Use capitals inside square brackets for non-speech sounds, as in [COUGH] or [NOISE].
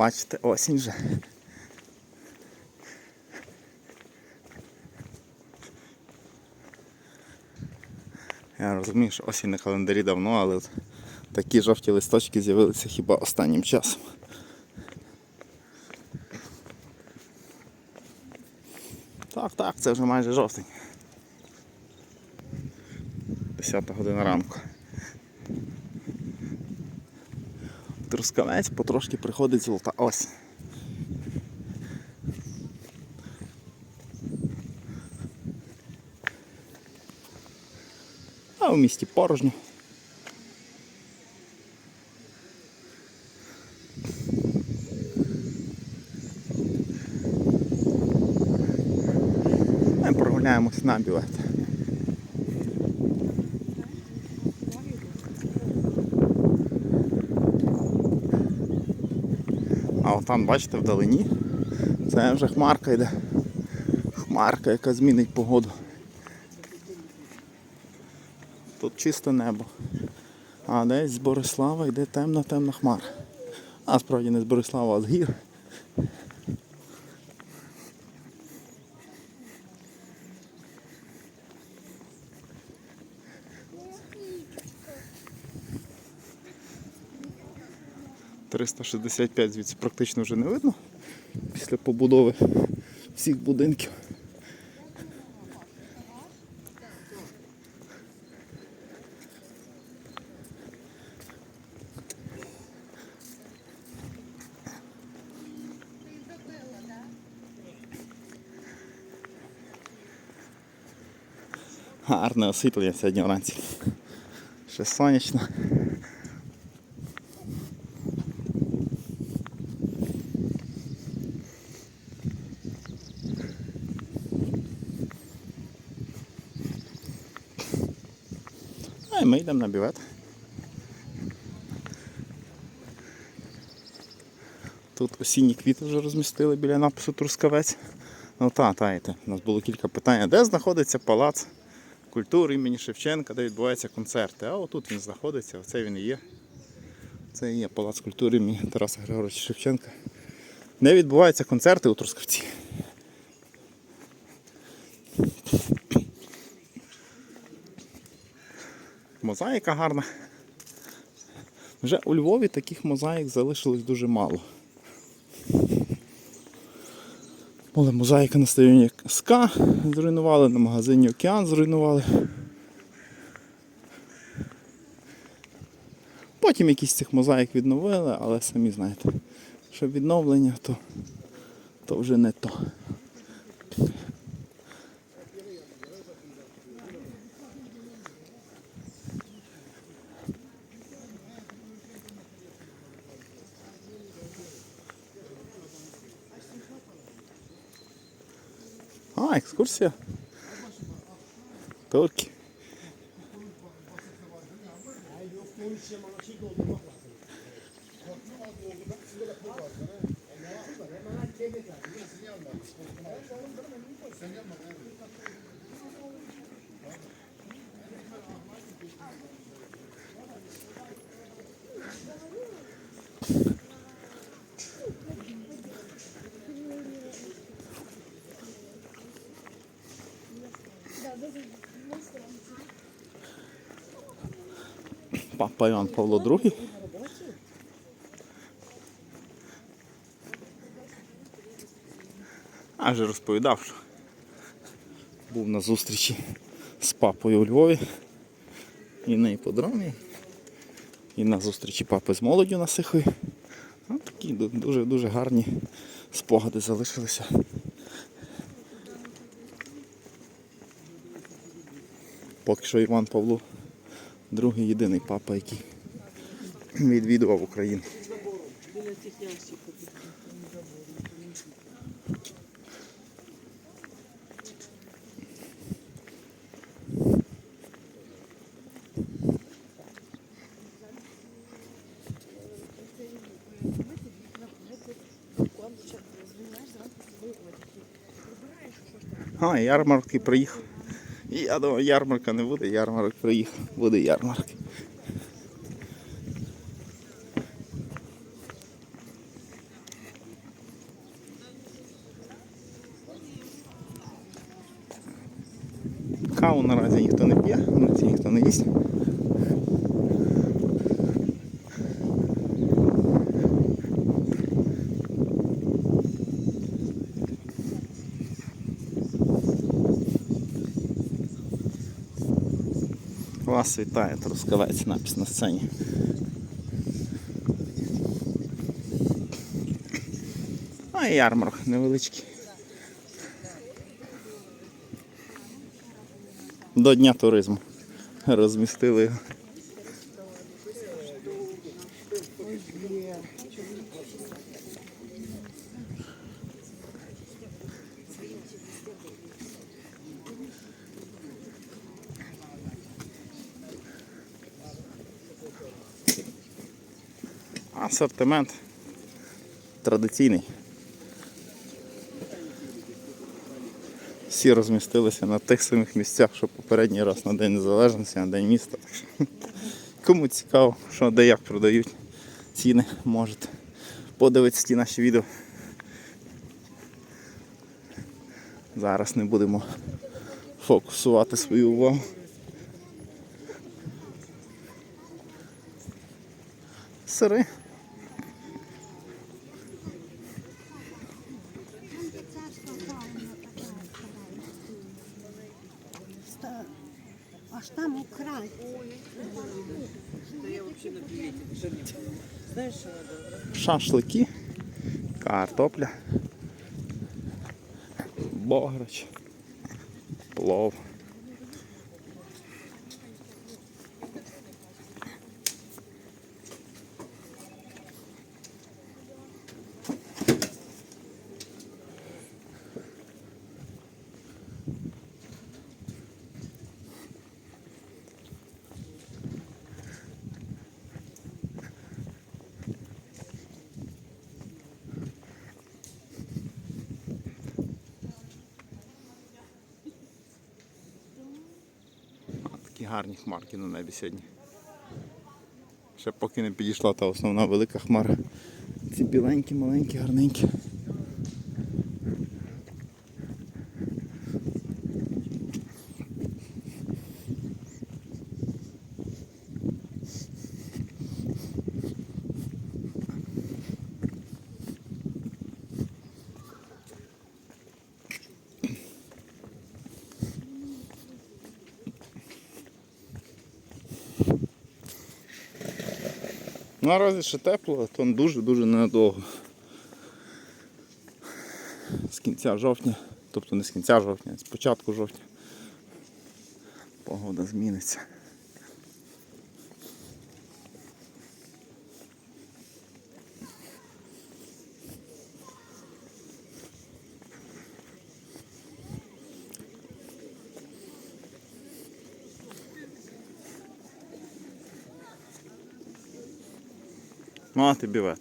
Бачите, осінь вже. Я розумію, що осінь на календарі давно, але от такі жовті листочки з'явилися хіба останнім часом. Так, так, це вже майже жовтень. 10 година ранку. Трускавець потрошки приходить золота ось. А у місті порожньо. Ми прогуляємось на білет. Там, бачите, вдалині. Це вже хмарка йде. Хмарка, яка змінить погоду. Тут чисте небо. А десь з Борислава йде темна-темна хмара. А справді не з Борислава, а з гір. «365» звідси практично вже не видно після побудови всіх будинків. Гарне освітлення сьогодні вранці. Ще сонячно. Йдемо на бювет. Тут осінні квіти вже розмістили біля напису Трускавець. Ну та, та, і. У нас було кілька питань. Де знаходиться палац культури імені Шевченка, де відбуваються концерти? А отут він знаходиться, оце він і є. Це і є палац культури імені Тараса Григоровича Шевченка. Де відбуваються концерти у Трускавці. Мозаїка гарна. Вже у Львові таких мозаїк залишилось дуже мало. Була мозаїка на стадіоні СКА зруйнували, на магазині Океан зруйнували. Потім якісь цих мозаїк відновили, але самі знаєте, що відновлення то, то вже не то. Ah, excursão, Torki. Sen. Папа Іван Павло II. А вже розповідав, що був на зустрічі з папою у Львові і на іподромі, і на зустрічі папи з молоддю на Сихові. Ну, такі дуже-дуже гарні спогади залишилися. Поки що Іван Павло другий єдиний папа, який відвідував Україну. А, ярмарки приїхав. Я думаю, ярмарка не буде, ярмарок приїхав, буде ярмарок. Каву наразі ніхто не п'є, ну, наразі ніхто не їсть. Вас вітає Трускавець напис на сцені. А і ярмарок невеличкий. До Дня туризму розмістили його. Асортимент традиційний. Всі розмістилися на тих самих місцях, що попередній раз на День Незалежності, на День міста. [LAUGHS] Кому цікаво, що де як продають ціни, можете подивитися ті наші відео. Зараз не будемо фокусувати свою увагу. Сири. Ста- Аж там у край. Шашлики, картопля, бограч, плов. Гарні хмарки на небі сьогодні. Ще поки не підійшла та основна велика хмара. Ці біленькі, маленькі, гарненькі. Наразі ще тепло, то дуже-дуже ненадовго. З кінця жовтня, тобто не з кінця жовтня, а з початку жовтня. Погода зміниться. Ну, а ти бівет.